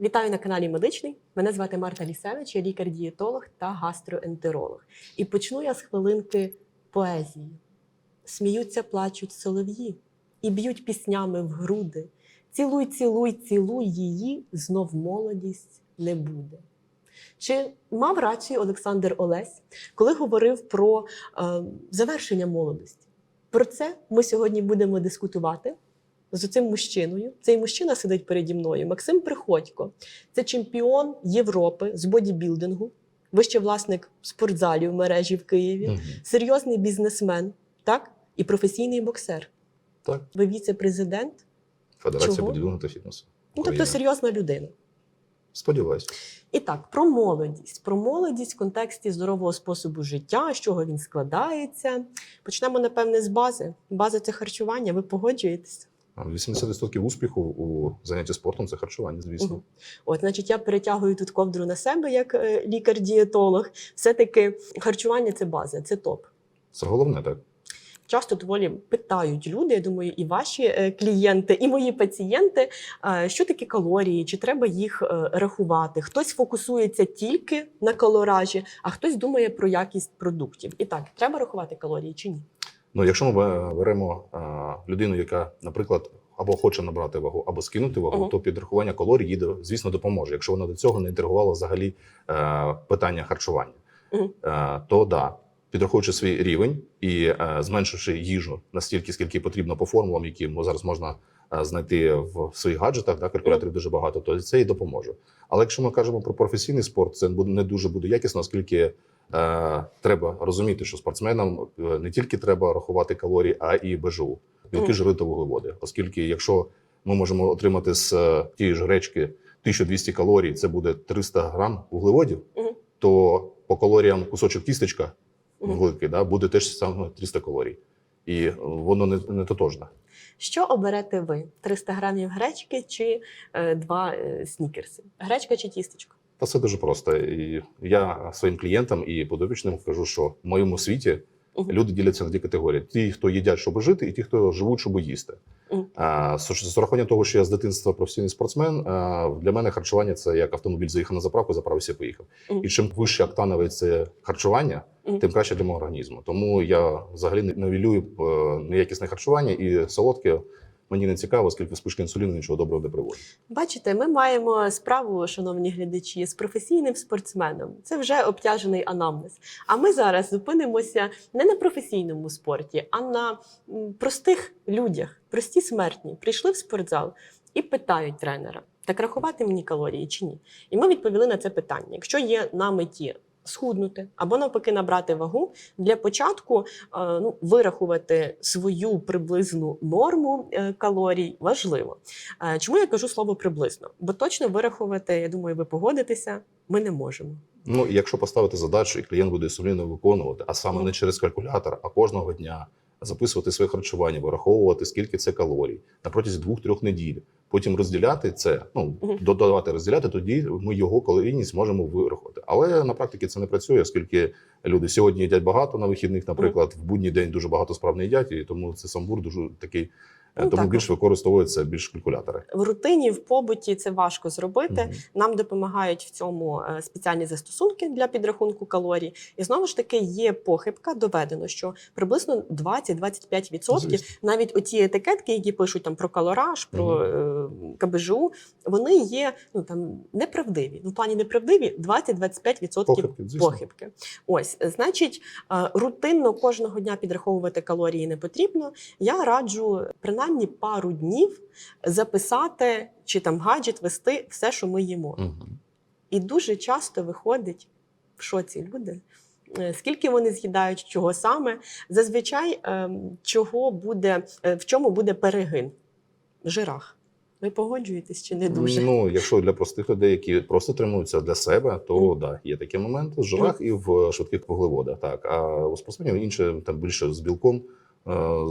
Вітаю на каналі Медичний. Мене звати Марта Лісевич, я лікар-дієтолог та гастроентеролог. І почну я з хвилинки поезії. Сміються, плачуть солов'ї і б'ють піснями в груди. Цілуй, цілуй, цілуй її, знов молодість не буде. Чи мав рацію Олександр Олесь, коли говорив про е, завершення молодості? Про це ми сьогодні будемо дискутувати з цим мужчиною. Цей мужчина сидить переді мною. Максим Приходько. Це чемпіон Європи з бодібілдингу, вище власник спортзалів мережі в Києві, серйозний бізнесмен, так? І професійний боксер. Так, Ви віце-президент, Федерація бодібілдингу та фітнесу. ну тобто серйозна людина. Сподіваюсь. І так, про молодість. Про молодість в контексті здорового способу життя, з чого він складається. Почнемо, напевне, з бази. База це харчування. Ви погоджуєтесь? 80% успіху у занятті спортом це харчування, звісно. От, значить, я перетягую тут ковдру на себе як е, лікар-дієтолог. Все-таки харчування це база, це топ. Це головне, так. Часто доволі питають люди, я думаю, і ваші е, клієнти, і мої пацієнти, е, що таке калорії, чи треба їх рахувати. Хтось фокусується тільки на калоражі, а хтось думає про якість продуктів. І так, треба рахувати калорії чи ні? Ну, якщо ми беремо а, людину, яка, наприклад, або хоче набрати вагу, або скинути вагу, Мгм. то підрахування калорій їй, звісно, допоможе. Якщо вона до цього не інтегрувала взагалі е, питання харчування, Мгм. е, то да. Підраховуючи свій рівень і е, зменшивши їжу настільки, скільки потрібно по формулам, які зараз можна е, знайти в своїх гаджетах, да, калькуляторів дуже багато, то це і допоможе. Але якщо ми кажемо про професійний спорт, це не дуже буде якісно, оскільки треба розуміти, що спортсменам е, не тільки треба рахувати калорії, а і БЖУ, білки, жири та вуглеводи. Оскільки, якщо ми можемо отримати з е, тієї ж гречки 1200 калорій, це буде 300 грам вуглеводів, то по калоріям кусочок тістечка великий, да, буде теж саме 300 калорій. І е, воно не, не тотожне. Що оберете ви? 300 грамів гречки чи е, два е, снікерси? Гречка чи тістечко? Та це дуже просто. І я своїм клієнтам і подопічним кажу, що в моєму світі Мгм. люди діляться на дві категорії: ті, хто їдять, щоб жити, і ті, хто живуть, щоб їсти. Мгм. А, з урахуванням того, що я з дитинства професійний спортсмен, а, для мене харчування це як автомобіль заїхав на заправку, заправився, і поїхав. Мгм. І чим вище октанове це харчування, Мгм. тим краще для мого організму. Тому я взагалі не невілюю е, неякісне харчування і солодке. Мені не цікаво, оскільки вспишка інсуліну нічого доброго не приводить. Бачите, ми маємо справу, шановні глядачі, з професійним спортсменом. Це вже обтяжений анамнез. А ми зараз зупинимося не на професійному спорті, а на простих людях, прості смертні. Прийшли в спортзал і питають тренера: так рахувати мені калорії чи ні? І ми відповіли на це питання. Якщо є на меті. Схуднути або навпаки набрати вагу для початку е, ну, вирахувати свою приблизну норму е, калорій важливо. Е, Чому я кажу слово приблизно? Бо точно вирахувати, я думаю, ви погодитеся, ми не можемо. Ну, якщо поставити задачу, і клієнт буде сумлінно виконувати, а саме не через калькулятор, а кожного дня записувати своє харчування, вираховувати, скільки це калорій на протязі двох-трьох неділь. Потім розділяти це, ну додавати, розділяти, тоді ми його калорійність можемо вирахувати. Але на практиці це не працює, оскільки люди сьогодні їдять багато на вихідних, наприклад, в будній день дуже багато справ не їдять, і тому це самбур дуже такий. Ну, тому так. більш використовуються більш калькулятори. В рутині, в побуті це важко зробити. Мгм. Нам допомагають в цьому е, спеціальні застосунки для підрахунку калорій. І знову ж таки є похибка. Доведено, що приблизно 20-25% Звісно. навіть оті етикетки, які пишуть там про калораж, про е, КБЖУ, вони є ну там неправдиві. Ну, в плані неправдиві 20-25% Похибки, похибки. Ось, значить, е, рутинно кожного дня підраховувати калорії не потрібно. Я раджу принаймні пару днів записати чи там гаджет вести все, що ми їмо. Мгм. І дуже часто виходить в шоці люди. е, Скільки вони з'їдають, чого саме, зазвичай ем, чого буде, е, в чому буде перегин? В жирах. Ви погоджуєтесь чи не дуже? Ну, якщо для простих людей, які просто тримуються для себе, то Мгм. да, є такі моменти в жирах і в швидких вуглеводах. Так, а у спортсменів інше там більше з білком е,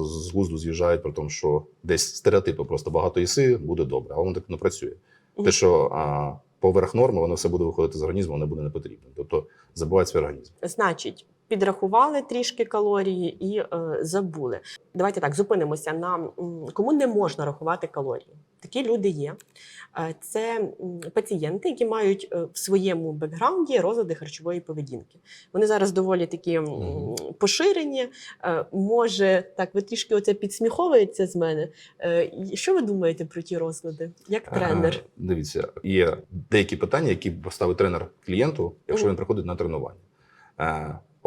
з глузду з'їжджають, про тому, що десь стереотипи просто багато їси, буде добре, але воно так не працює. Мгм. Те, що а, поверх норми, воно все буде виходити з організму, воно буде не потрібно. Тобто забувається свій організм. Значить, підрахували трішки калорії і е, забули. Давайте так зупинимося на кому не можна рахувати калорії. Такі люди є. Е, Це пацієнти, які мають е, в своєму бекграунді розлади харчової поведінки. Вони зараз доволі такі поширені. Е, Може, так, ви трішки оце підсміховуєте з мене. Що ви думаєте про ті розлади? Як тренер? Е, Дивіться, є деякі питання, які поставить тренер клієнту, якщо він приходить на тренування.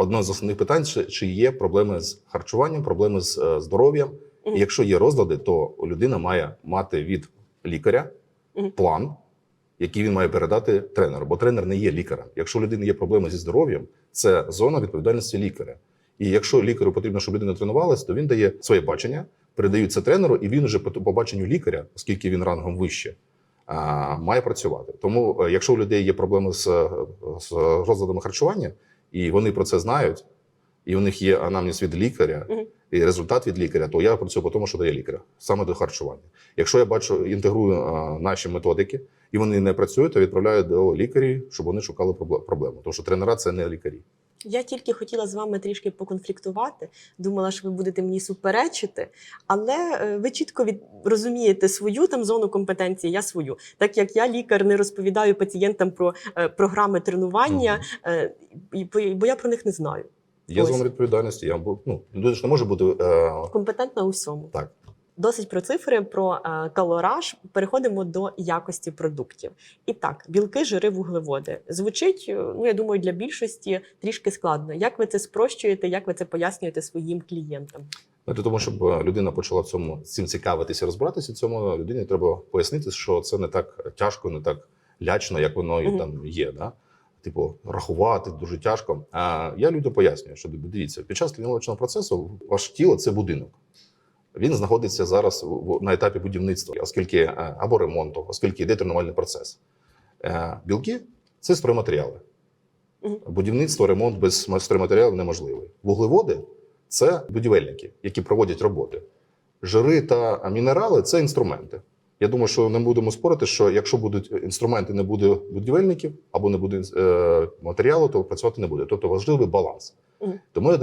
Одне з основних питань: чи, чи є проблеми з харчуванням, проблеми з е, здоров'ям. Мгм. І якщо є розлади, то людина має мати від лікаря Мгм. план, який він має передати тренеру. Бо тренер не є лікарем. Якщо у людини є проблеми зі здоров'ям, це зона відповідальності лікаря. І якщо лікарю потрібно, щоб людина тренувалася, то він дає своє бачення, передають це тренеру, і він вже по по баченню лікаря, оскільки він рангом вище, має працювати. Тому, е, якщо у людей є проблеми з, е, з розладами харчування, і вони про це знають, і у них є анамніз від лікаря, і результат від лікаря, то я працюю по тому, що дає лікаря, саме до харчування. Якщо я бачу, інтегрую а, наші методики, і вони не працюють, то відправляю до лікарів, щоб вони шукали пробле- проблему. Тому що тренера це не лікарі. Я тільки хотіла з вами трішки поконфліктувати. Думала, що ви будете мені суперечити, але е, ви чітко від... розумієте свою там зону компетенції, я свою. Так як я лікар не розповідаю пацієнтам про е, програми тренування, е, бо- я про них не знаю. Є Ось. зона відповідальності. Я ну людина ж не може бути е, Компетентна у всьому. так. Досить про цифри, про е, калораж. Переходимо до якості продуктів. І так, білки, жири, вуглеводи. Звучить, е, ну я думаю, для більшості трішки складно. Як ви це спрощуєте, як ви це пояснюєте своїм клієнтам? Ну, Для того, щоб е, людина почала в цьому цим цікавитися, розбиратися, цьому людині треба пояснити, що це не так тяжко, не так лячно, як воно і Мгм. там є. Да? Типу, рахувати дуже тяжко. А я людям пояснюю, що дивіться, під час тренувального процесу ваше тіло це будинок. Він знаходиться зараз на етапі будівництва, оскільки е, або ремонту, оскільки йде тренувальний процес. Е, Білки це стройматеріали. Будівництво, ремонт без стройматеріалів неможливий. Вуглеводи це будівельники, які проводять роботи. Жири та мінерали це інструменти. Я думаю, що не будемо спорити, що якщо будуть інструменти, не буде будівельників або не буде е, матеріалу, то працювати не буде. Тобто важливий баланс. Тому я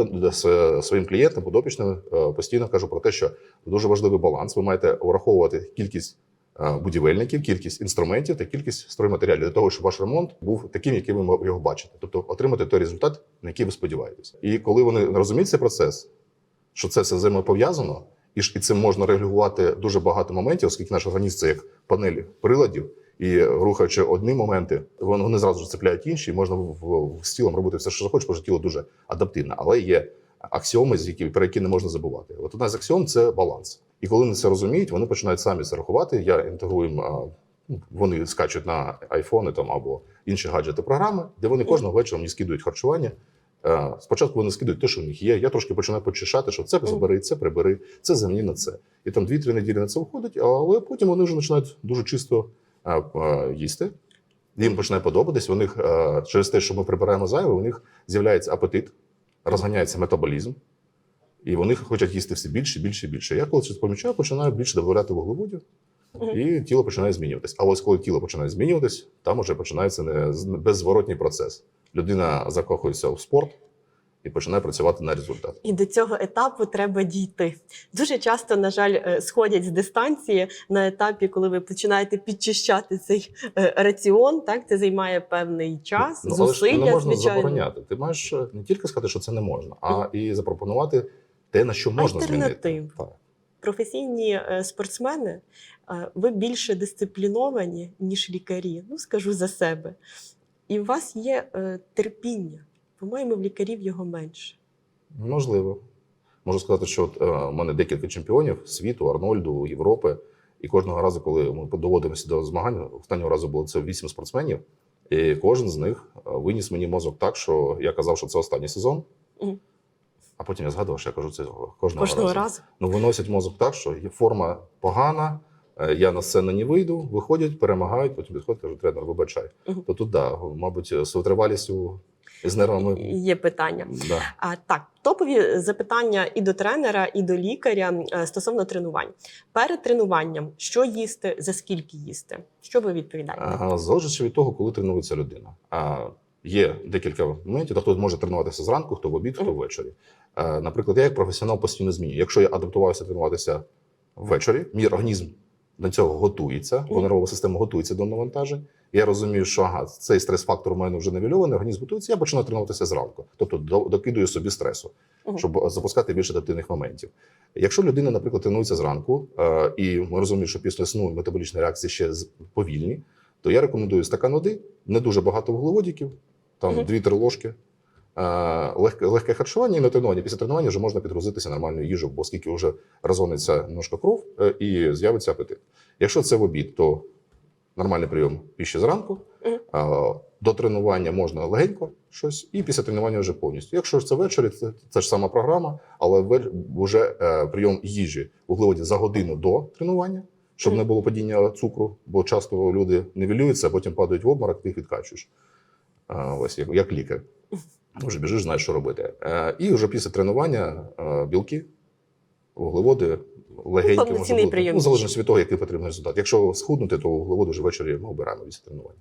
своїм клієнтам, подопічним е, постійно кажу про те, що дуже важливий баланс. Ви маєте враховувати кількість е, будівельників, кількість інструментів та кількість стройматеріалів для того, щоб ваш ремонт був таким, яким ви його бачите. Тобто отримати той результат, на який ви сподіваєтесь. І коли вони розуміють цей процес, що це все взаємопов'язано, і цим можна регулювати дуже багато моментів, оскільки наш організм це як панель приладів, і рухаючи одні моменти, вони зразу ж цепляють інші, і можна з тілом робити все, що захочеш, бо тіло дуже адаптивне. Але є аксіоми, з які, про які не можна забувати. От одна з аксіом це баланс. І коли вони це розуміють, вони починають самі це рахувати. Я інтегрую. їм, ну, Вони скачуть на айфони там або інші гаджети програми, де вони кожного вечора мені скидують харчування. Е, Спочатку вони скидують те, що в них є. Я трошки починаю почищати, що це забери, це прибери, це заміни на це. І там 2-3 неділі на це виходить, але потім вони вже починають дуже чисто їсти. Їм починає подобатись. У них е, через те, що ми прибираємо зайве, у них з'являється апетит, розганяється метаболізм, і вони хочуть їсти все більше, більше, більше. Я коли це помічаю, починаю більше додавати вуглеводів, і тіло починає змінюватись. А ось коли тіло починає змінюватись, там вже починається не беззворотній процес. Людина закохується у спорт і починає працювати на результат. І до цього етапу треба дійти. Дуже часто, на жаль, е, сходять з дистанції на етапі, коли ви починаєте підчищати цей е, раціон. Так це займає певний час, Ну, але ж зусилля, не можна звичайно. забороняти. Ти маєш е, не тільки сказати, що це не можна, а і запропонувати те, на що можна змінити. Так. Професійні спортсмени, ви більше дисципліновані, ніж лікарі. Ну, скажу за себе. І у вас є терпіння. По-моєму, в лікарів його менше. Можливо. Можу сказати, що от, е, у мене декілька чемпіонів світу, Арнольду, Європи. І кожного разу, коли ми доводимося до змагань, останнього разу було це вісім спортсменів, і кожен з них е, виніс мені мозок так, що я казав, що це останній сезон. Мгм. А потім я згадував, що я кажу це кожного, Кожного разу. разу. Ну, виносять мозок так, що форма погана, е, я на сцену не вийду, виходять, перемагають, потім підходять, кажуть, тренер, вибачай. Мгм. То тут, да, мабуть, з витривалістю з нервами. Є питання. Да. А, так, топові запитання і до тренера, і до лікаря е, стосовно тренувань. Перед тренуванням що їсти, за скільки їсти? Що ви відповідаєте? А, Залежить від того, коли тренується людина. А є декілька моментів. Хто може тренуватися зранку, хто в обід, хто ввечері. Е, Наприклад, я як професіонал постійно змінюю. Якщо я адаптувався тренуватися ввечері, мій організм до цього готується, бо нервова система готується до навантажень. Я розумію, що ага, цей стрес-фактор у мене вже нивельований, організм готується, я починаю тренуватися зранку. Тобто докидую собі стресу, щоб запускати більше адаптивних моментів. Якщо людина, наприклад, тренується зранку, е, і ми розуміємо, що після сну метаболічні реакції ще повільні, то я рекомендую стакан води, не дуже багато вуглеводиків, там Мгм. 2-3 ложки. е, Легке, легке харчування і на тренування. Після тренування вже можна підгрузитися нормальною їжею, бо оскільки вже розгониться немножко кров е, і з'явиться апетит. Якщо це в обід, то нормальний прийом піші зранку. До тренування можна легенько щось, і після тренування вже повністю. Якщо ж це ввечері, це, це ж сама програма, але вже е, прийом їжі вуглеводів за годину до тренування, щоб не було падіння цукру, бо часто люди нивелюються, а потім падають в обморок, ти їх відкачуєш. Ось як, як лікар. Вже біжиш, знаєш, що робити. Е, і вже після тренування е, білки, вуглеводи легенькі може бути. прийом Ну, залежно від того, який потрібен результат. Якщо схуднути, то вуглеводи вже ввечері ми обираємо після тренування.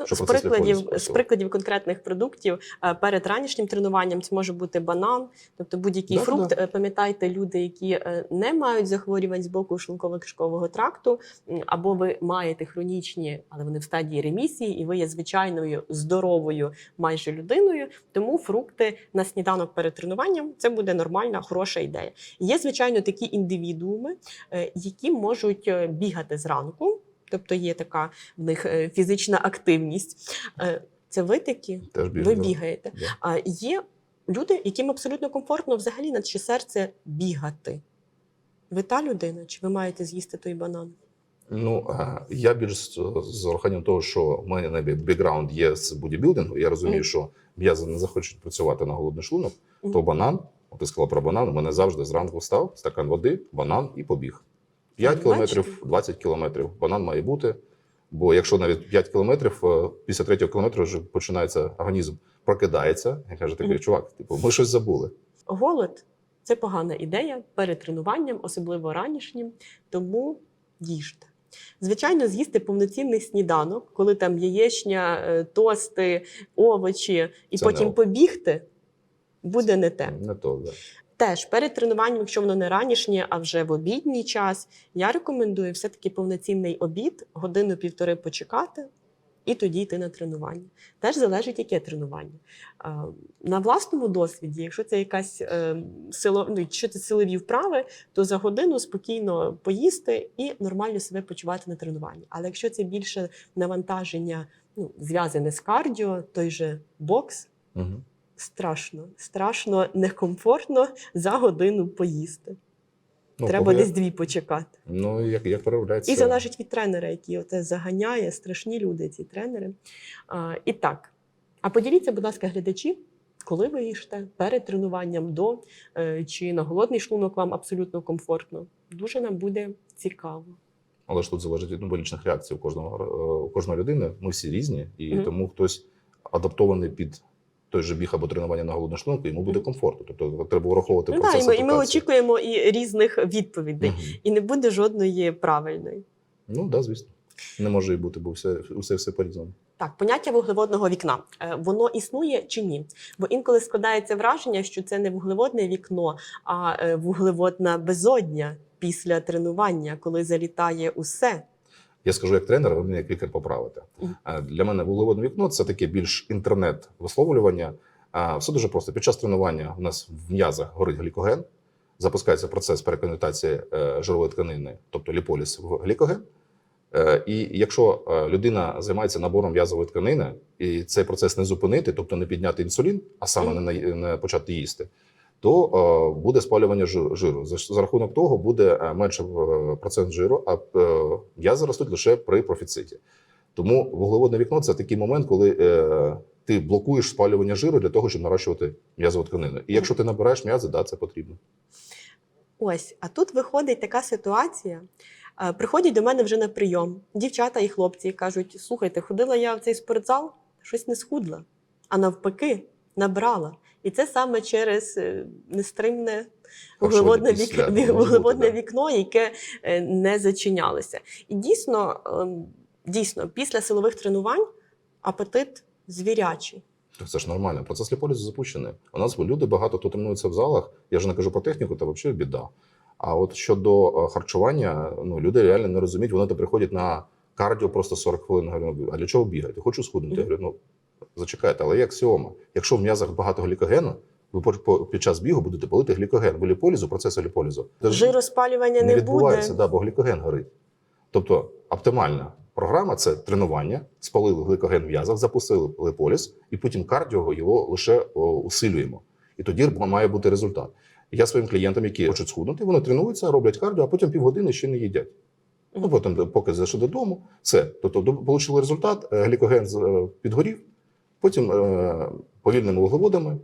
Ну, Щоб з прикладів, з прикладів конкретних продуктів перед ранішнім тренуванням це може бути банан, тобто будь-який Да, фрукт. да. Е, Пам'ятайте, люди, які е, не мають захворювань з боку шлунково-кишкового тракту, або ви маєте хронічні, але вони в стадії ремісії, і ви є звичайною здоровою майже людиною. Тому фрукти на сніданок перед тренуванням це буде нормальна, хороша ідея. Є, звичайно, такі індивідууми, е, які можуть е, бігати зранку. Тобто є така в них е, фізична активність. Це ви такі, Теж біжу, ви да. бігаєте. Да. А є люди, яким абсолютно комфортно взагалі на чи серце бігати. Ви та людина, чи ви маєте з'їсти той банан? Ну, я більш з, урахуванням того, що в мене на бекграунд є з бодібілдингу, я розумію, Мгм. що м'язи не захочуть працювати на голодний шлунок, Мгм. то банан, ти сказала про банан, у мене завжди зранку встав, стакан води, банан і побіг. 5 Ну, кілометрів, бачите? 20 кілометрів. Банан має бути. Бо якщо навіть 5 кілометрів, е, після третього кілометру вже починається організм прокидається. Я каже, такий чувак, типу, ми щось забули. Голод це погана ідея перед тренуванням, особливо ранішнім, тому їжте. Звичайно, з'їсти повноцінний сніданок, коли там яєчня, е, тости, овочі, і Це потім не побігти, буде не те. Не то, да. Теж перед тренуванням, якщо воно не ранішнє, а вже в обідній час, я рекомендую все-таки повноцінний обід, годину-півтори почекати. І тоді йти на тренування. Теж залежить, яке тренування. На власному досвіді, якщо це якась е, сило, ну, якщо це силові вправи, то за годину спокійно поїсти і нормально себе почувати на тренуванні. Але якщо це більше навантаження, ну, зв'язане з кардіо, той же бокс, Угу. Страшно, страшно, некомфортно за годину поїсти. Ну, Треба поки- десь дві почекати. Ну, як, як проявляється. І залежить від тренера, який оце заганяє, страшні люди, ці тренери. А, і так. А поділіться, будь ласка, глядачі, коли ви їжте перед тренуванням до е, чи на голодний шлунок вам абсолютно комфортно. Дуже нам буде цікаво. Але ж тут залежить від метаболічних реакцій у кожного е, у кожної людини. Ми всі різні, і Мгм. тому хтось адаптований під той же біг або тренування на голодну шлунку, йому буде комфортно. Тобто треба враховувати Ну, да, і, ми, і ми очікуємо і різних відповідей. Мгм. І не буде жодної правильної. Ну так, да, звісно. Не може і бути, бо все, усе, все по-різному. Так, поняття вуглеводного вікна. Е, Воно існує чи ні? Бо інколи складається враження, що це не вуглеводне вікно, а е, вуглеводна безодня після тренування, коли залітає усе. Я скажу як тренер, ви мене як лікар поправите. Для мене вуглеводне вікно це таке більш інтернет-висловлювання. Все дуже просто. Під час тренування у нас в м'язах горить глікоген, запускається процес переконвертації е, жирової тканини, тобто ліполіс в глікоген. Е, І якщо е, людина займається набором м'язової тканини, і цей процес не зупинити, тобто не підняти інсулін, а саме не, не почати їсти, то е, буде спалювання жи- жиру. За, рахунок того буде е, менше е, процент жиру, а м'язи ростуть лише при профіциті. Тому вуглеводне вікно це такий момент, коли ти блокуєш спалювання жиру для того, щоб нарощувати м'язову тканину. І якщо ти набираєш м'язи, да, це потрібно. Ось, а тут виходить така ситуація. Приходять до мене вже на прийом дівчата і хлопці кажуть: слухайте, ходила я в цей спортзал, щось не схудла, а навпаки, набрала. І це саме через е, нестримне вуглеводне, після, вік... вуглеводне вікно, яке е, не зачинялося. І дійсно, ем, дійсно, після силових тренувань апетит звірячий. Це ж нормально. Процес ліполізу запущений. У нас люди багато хто тренується в залах. Я вже не кажу про техніку, це взагалі біда. А от щодо е, харчування, ну люди реально не розуміють, вони то приходять на кардіо просто 40 хвилин. Говорю, а для чого бігаєте? Хочу схуднути. Я говорю, ну зачекайте, але як сіома? Якщо в м'язах багато глікогену, ви під час бігу будете палити глікоген. Бо ліполізу, процесу ліполізу. Жироспалювання не не, відбувається, буде. да, бо глікоген горить. Тобто оптимальна програма це тренування, спалили гликоген в м'язах, запустили липоліз, і потім кардіо його лише усилюємо. І тоді має бути результат. Я своїм клієнтам, які хочуть схуднути, вони тренуються, роблять кардіо, а потім півгодини ще не їдять. Ну, потім, поки зайшли додому, все. Тобто, отримали результат, е, глікоген е, підгорів, потім е, повільними вуглеводами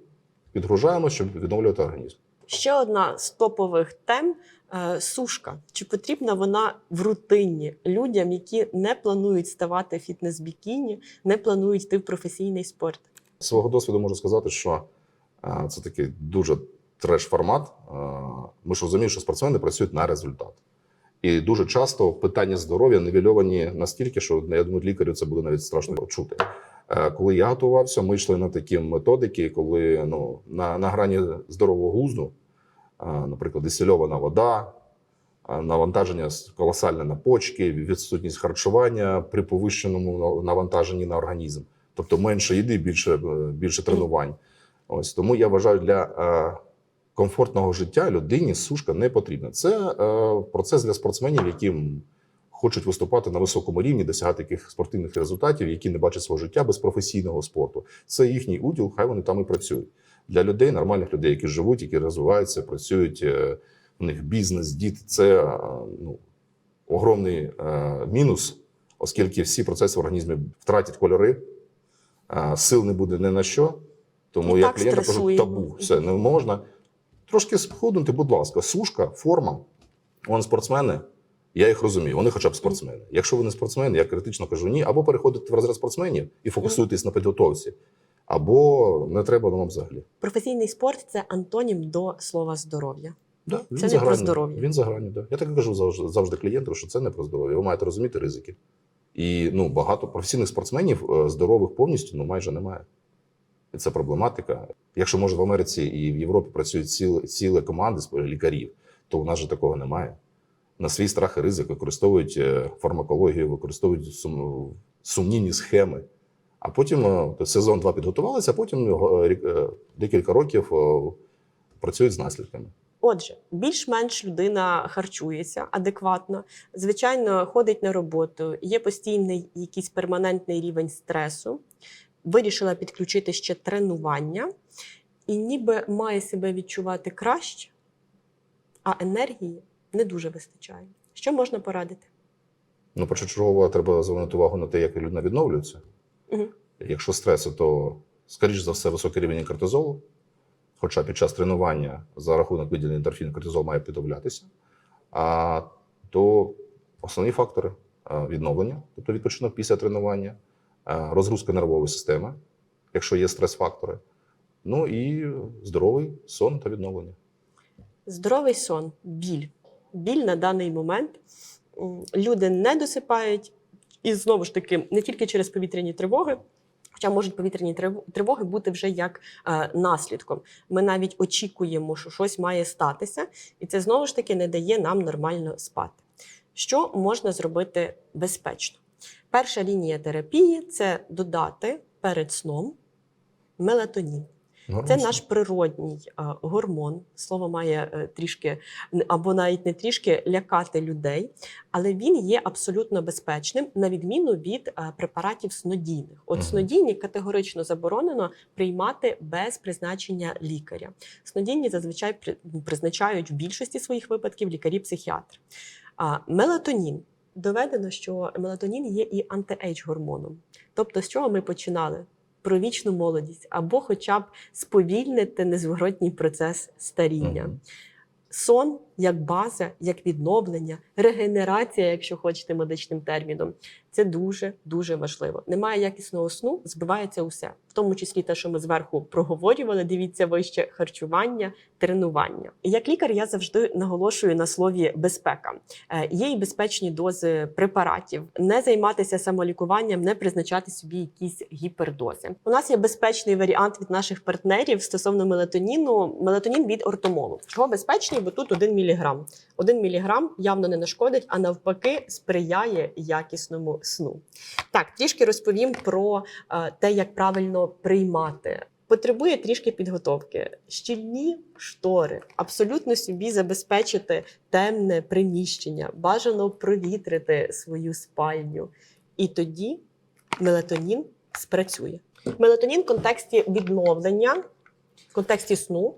підгружаємо, щоб відновлювати організм. Ще одна з топових тем е, сушка. Чи потрібна вона в рутині людям, які не планують ставати фітнес-бікіні, не планують йти в професійний спорт? З свого досвіду можу сказати, що е, це такий дуже треш-формат. Е, Ми ж розуміємо, що спортсмени працюють на результат. І дуже часто питання здоров'я нівельовані настільки, що я думаю, лікарю це буде навіть страшно чути. Е, Коли я готувався, ми йшли на такі методики, коли ну, на, на грані здорового глузду, е, наприклад, дистильована вода, е, навантаження колосальне на почки, відсутність харчування при повищеному навантаженні на організм. Тобто менше їди, більше, більше тренувань. Ось тому я вважаю, для комфортного життя людині сушка не потрібна. Це процес для спортсменів, які м, хочуть виступати на високому рівні, досягати таких спортивних результатів, які не бачать свого життя без професійного спорту. Це їхній уділ, хай вони там і працюють. Для людей, нормальних людей, які живуть, які розвиваються, працюють. е, У них бізнес, діти це е, ну, огромний е, мінус, оскільки всі процеси в організмі втратять кольори, е, сил не буде ні на що. Тому І я так клієнтам кажу, табу, все не можна. Трошки схуднути, будь ласка, сушка, форма. Вон спортсмени, я їх розумію, вони хоча б спортсмени. Якщо ви не спортсмени, я критично кажу ні, або переходите в розряд спортсменів і фокусуєтесь на підготовці, або не треба вам взагалі. Професійний спорт це антонім до слова здоров'я. Да, він не за про здоров'я. Він за гранню, да. Я так і кажу завжди, завжди клієнту, що це не про здоров'я. Ви маєте розуміти ризики. І ну, багато професійних спортсменів е, здорових повністю ну, майже немає. І це проблематика. Якщо може в Америці і в Європі працюють ціле, ціле команди лікарів, то у нас же такого немає. На свій страх і ризик використовують е, фармакологію, використовують сум, сумнівні схеми. А потім е, сезон 2 підготувалися, а потім е, декілька років працюють з наслідками. Отже, більш-менш людина харчується адекватно, звичайно, ходить на роботу, є постійний якийсь перманентний рівень стресу, вирішила підключити ще тренування, і ніби має себе відчувати краще, а енергії не дуже вистачає. Що можна порадити? Ну, першочергово треба звернути увагу на те, як людина відновлюється. Мгм. Якщо стресу, то, скоріш за все, високий рівень кортизолу. Хоча під час тренування за рахунок виділення ендорфіну кортизол має підавлятися. А то основні фактори відновлення, тобто відпочинок після тренування, розгрузка нервової системи, якщо є стрес-фактори. Ну і здоровий сон та відновлення. Здоровий сон, біль. Біль на даний момент. Люди не досипають, і знову ж таки, не тільки через повітряні тривоги. Хоча можуть повітряні тривоги бути вже як е, наслідком. Ми навіть очікуємо, що щось має статися, і це знову ж таки не дає нам нормально спати. Що можна зробити безпечно? Перша лінія терапії це додати перед сном мелатонін. Це наш природній гормон. Слово має е, трішки або навіть не трішки лякати людей, але він є абсолютно безпечним, на відміну від е, препаратів снодійних. От снодійні категорично заборонено приймати без призначення лікаря. Снодійні зазвичай при- призначають в більшості своїх випадків лікарі-психіатри. Мелатонін доведено, що мелатонін є і антиейдж гормоном. Тобто, з чого ми починали? Про вічну молодість або хоча б сповільнити незворотній процес старіння. Сон як база, як відновлення, регенерація, якщо хочете медичним терміном. Це дуже дуже важливо. Немає якісного сну, збивається усе, в тому числі те, що ми зверху проговорювали. Дивіться вище харчування, тренування. Як лікар, я завжди наголошую на слові безпека. Е, Є і безпечні дози препаратів, не займатися самолікуванням, не призначати собі якісь гіпердози. У нас є безпечний варіант від наших партнерів стосовно мелатоніну. Мелатонін від ортомолу. Чого безпечний? Бо тут 1 міліграм. 1 міліграм явно не нашкодить, а навпаки, сприяє якісному сну. Так, трішки розповім про е, те, як правильно приймати. Потребує трішки підготовки. Щільні штори, абсолютно собі забезпечити темне приміщення, бажано провітрити свою спальню. І тоді мелатонін спрацює. Мелатонін в контексті відновлення, в контексті сну,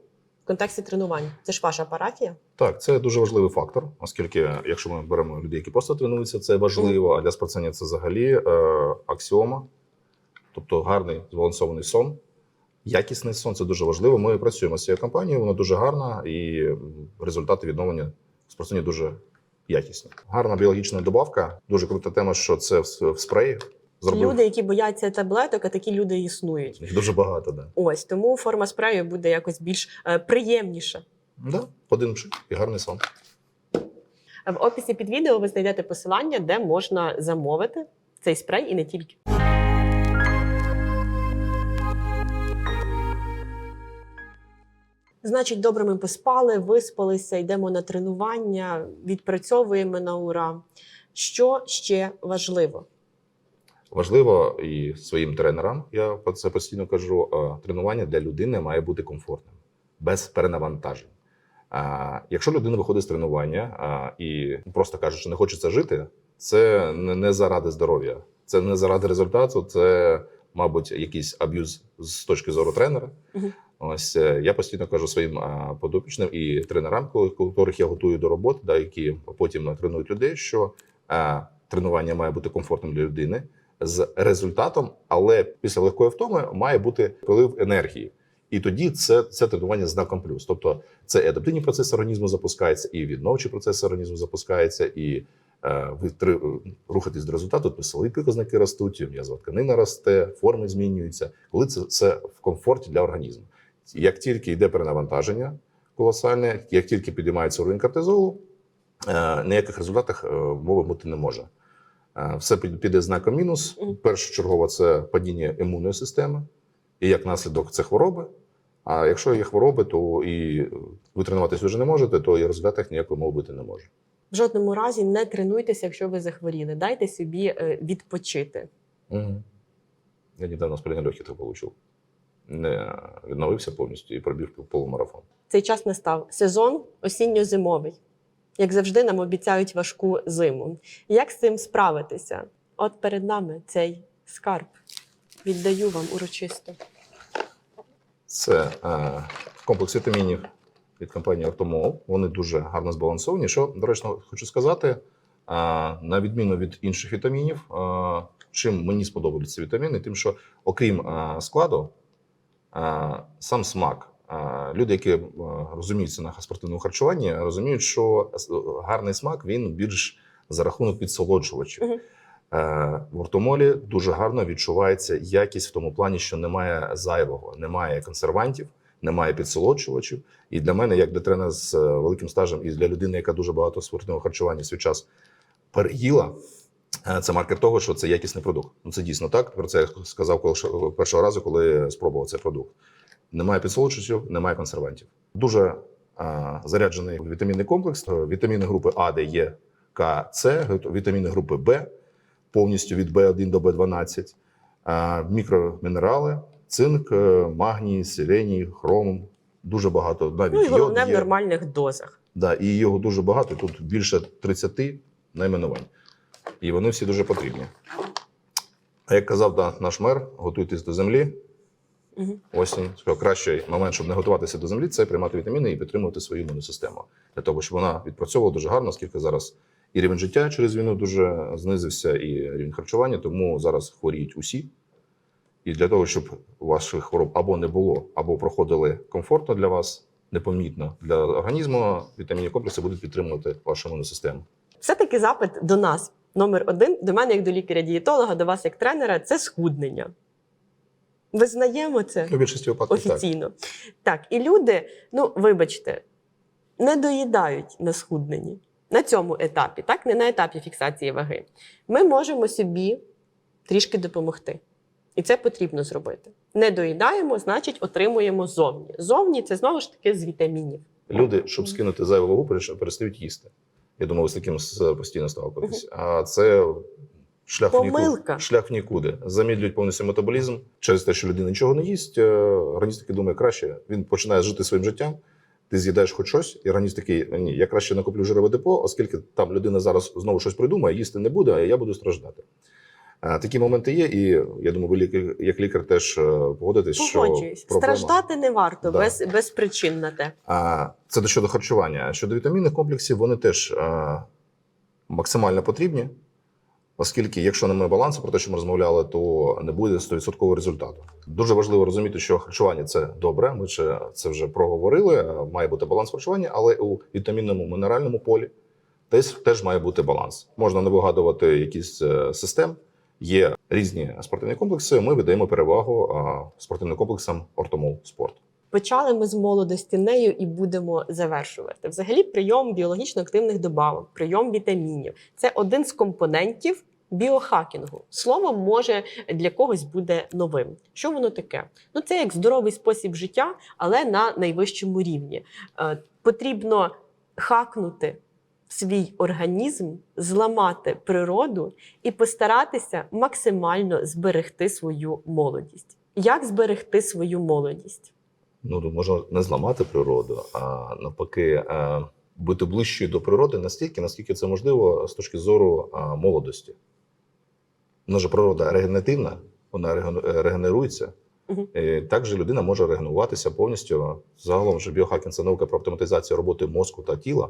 в контексті тренувань. Це ж ваша парафія. Так, це дуже важливий фактор, оскільки якщо ми беремо людей, які просто тренуються, це важливо, а для спортсменів це взагалі е, аксіома, тобто гарний збалансований сон. Якісний сон це дуже важливо. Ми працюємо з цією компанією, вона дуже гарна, і результати відновлення спортсменів дуже якісні. Гарна біологічна добавка. Дуже крута тема, що це в, в спреї. Зробив Люди, які бояться таблеток, а такі люди існують. їх дуже багато. Да. Ось тому форма спрею буде якось більш е, приємніша. Да, один пшик і гарний сон. В описі під відео ви знайдете посилання, де можна замовити цей спрей і не тільки. Значить, добре, ми поспали, виспалися, йдемо на тренування, відпрацьовуємо на ура. Що ще важливо? Важливо і своїм тренерам, я це постійно кажу. е, Тренування для людини має бути комфортним, без перенавантажень. А якщо людина виходить з тренування а, і просто каже, що не хочеться жити, це не, не заради здоров'я, це не заради результату, це, мабуть, якийсь аб'юз з точки зору тренера. Мгм. Ось е, я постійно кажу своїм а, подопічним і тренерам, яких я готую до роботи, да, які потім тренують людей, що а, тренування має бути комфортним для людини з результатом, але після легкої втоми має бути прилив енергії. І тоді це, це тренування знаком плюс. Тобто це і адаптивні процеси організму запускаються, і відновчі процеси організму запускаються, і е, ви три, рухатись до результату, то силові показники ростуть, м'язова тканина росте, форми змінюються. Коли це, це в комфорті для організму. Як тільки йде перенавантаження колосальне, як тільки підіймається уровень кортизолу, е, ніяких результатів е, мови бути не може. Е, Все піде знаком мінус. Першочергово це падіння імунної системи, і як наслідок це хвороби. А якщо є хвороби, то і ви тренуватися вже не можете, то і в результатах ніякої мови бути не може. В жодному разі не тренуйтеся, якщо ви захворіли. Дайте собі е, відпочити. Угу. Я недавно воспалення легких так отримав. Не відновився повністю і пробіг полумарафон. Цей час настав сезон осінньо-зимовий. Як завжди, нам обіцяють важку зиму. Як з цим справитися? От перед нами цей скарб. Віддаю вам урочисто. Це е, комплекс вітамінів від компанії Ортомол. Вони дуже гарно збалансовані. Що, до речі, хочу сказати, е, на відміну від інших вітамінів, е, чим мені сподобалися вітаміни, тим, що окрім е, складу, е, сам смак. Е, Люди, які е, розуміються на спортивному харчуванні, розуміють, що гарний смак він більш за рахунок підсолоджувачів. Е, В ортомолі дуже гарно відчувається якість в тому плані, що немає зайвого, немає консервантів, немає підсолоджувачів. І для мене, як для тренера з е, великим стажем, і для людини, яка дуже багато спортивного харчування в свій час переїла, е, це маркер того, що це якісний продукт. Ну це дійсно так. Про це я сказав першого разу, коли спробував цей продукт. Немає підсолоджувачів, немає консервантів. Дуже е, заряджений вітамінний комплекс. Вітаміни групи А, Д, Е, К, С, вітаміни групи Б, повністю від Б1 до Б12, е, мікромінерали, цинк, е, магній, селеній, хром. Дуже багато. Навіть Ну і йод головне в нормальних дозах. Да, і його дуже багато. Тут більше 30 найменувань. І вони всі дуже потрібні. А як казав да, наш мер, готуйтесь до землі. Мгм. Осінь. Сказав, кращий момент, щоб не готуватися до землі, це приймати вітаміни і підтримувати свою імунну систему. Для того, щоб вона відпрацьовувала дуже гарно, оскільки зараз і рівень життя через війну дуже знизився, і рівень харчування, тому зараз хворіють усі. І для того, щоб ваших хвороб або не було, або проходили комфортно для вас, непомітно для організму, вітамінні комплекси будуть підтримувати вашу імунну систему. Все-таки запит до нас номер один, до мене як до лікаря-дієтолога, до вас як тренера це схуднення. Визнаємо це У більшості випадків офіційно. Так. і люди, ну вибачте, не доїдають на схудненні на цьому етапі, так? не на етапі фіксації ваги. Ми можемо собі трішки допомогти. І це потрібно зробити. Не доїдаємо, значить, отримуємо зовні. Зовні це знову ж таки з вітамінів. Люди, щоб скинути зайву вагу, перестають їсти. Я думаю, ви з таким постійно сталкуєтесь. А це шлях в, Помилка. нікуди, шлях в нікуди. Замідлюють повністю метаболізм через те, що людина нічого не їсть. е, Організм такий думає краще. Він починає жити своїм життям. Ти з'їдаєш хоч щось, і організм такий, ні, я краще накоплю жирове депо, оскільки там людина зараз знову щось придумає, їсти не буде, а я буду страждати. Е, Такі моменти є, і я думаю, ви як лікар теж е, погодитесь, що проблема. Страждати не варто Да. без, без причин на те. А це до щодо харчування. Щодо вітамінних комплексів, вони теж е, максимально потрібні, оскільки, якщо немає балансу, про те, що ми розмовляли, то не буде 100% результату. Дуже важливо розуміти, що харчування це добре. Ми ще це вже проговорили. е, Має бути баланс харчування, але у вітамінному мінеральному полі теж, теж має бути баланс. Можна не вигадувати якісь е, систем. Є різні спортивні комплекси. Ми видаємо перевагу е, спортивним комплексам Ортомол Спорт. Почали ми з молодості нею і будемо завершувати. Взагалі, прийом біологічно активних добавок, прийом вітамінів це один з компонентів біохакінгу. Слово може для когось буде новим. Що воно таке? Ну це як здоровий спосіб життя, але на найвищому рівні. Е, потрібно хакнути свій організм, зламати природу і постаратися максимально зберегти свою молодість. Як зберегти свою молодість? Ну, можна не зламати природу, а навпаки, е, бути ближчою до природи настільки, наскільки це можливо з точки зору е, молодості. Вона ж природа регенеративна, вона е, регенерується. Мгм. Е, Також людина може регенуватися повністю. Загалом же біохакінг це наука про автоматизацію роботи мозку та тіла.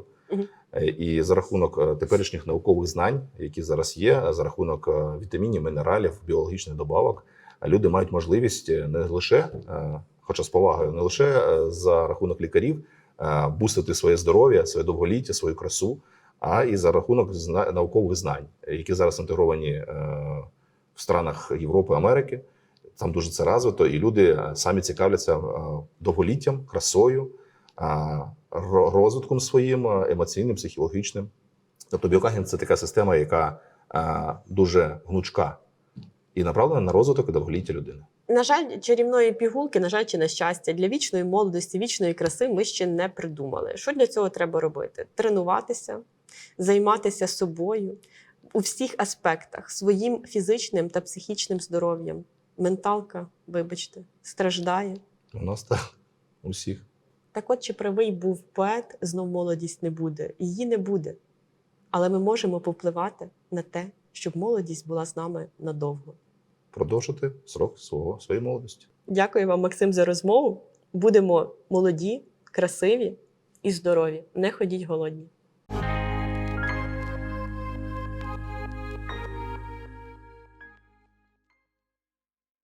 Е, І за рахунок теперішніх наукових знань, які зараз є, за рахунок вітамінів, мінералів, біологічних добавок, люди мають можливість не лише, хоча з повагою, не лише е, за рахунок лікарів е, бустити своє здоров'я, своє довголіття, свою красу, а і за рахунок наукових знань, які зараз інтегровані е, в странах Європи, Америки. Там дуже це розвито, і люди самі цікавляться довголіттям, красою, розвитком своїм емоційним, психологічним. Тобто біокагінг це така система, яка дуже гнучка і направлена на розвиток і довголіття людини. На жаль, чарівної пігулки, на жаль, чи на щастя, для вічної молодості, вічної краси ми ще не придумали. Що для цього треба робити? Тренуватися, займатися собою у всіх аспектах, своїм фізичним та психічним здоров'ям. Менталка, вибачте, страждає. У нас так у всіх. Так от, чи правий був поет, знов молодість не буде. Її не буде. Але ми можемо повпливати на те, щоб молодість була з нами надовго. Продовжити срок свого своєї молодості. Дякую вам, Максим, за розмову. Будемо молоді, красиві і здорові. Не ходіть голодні.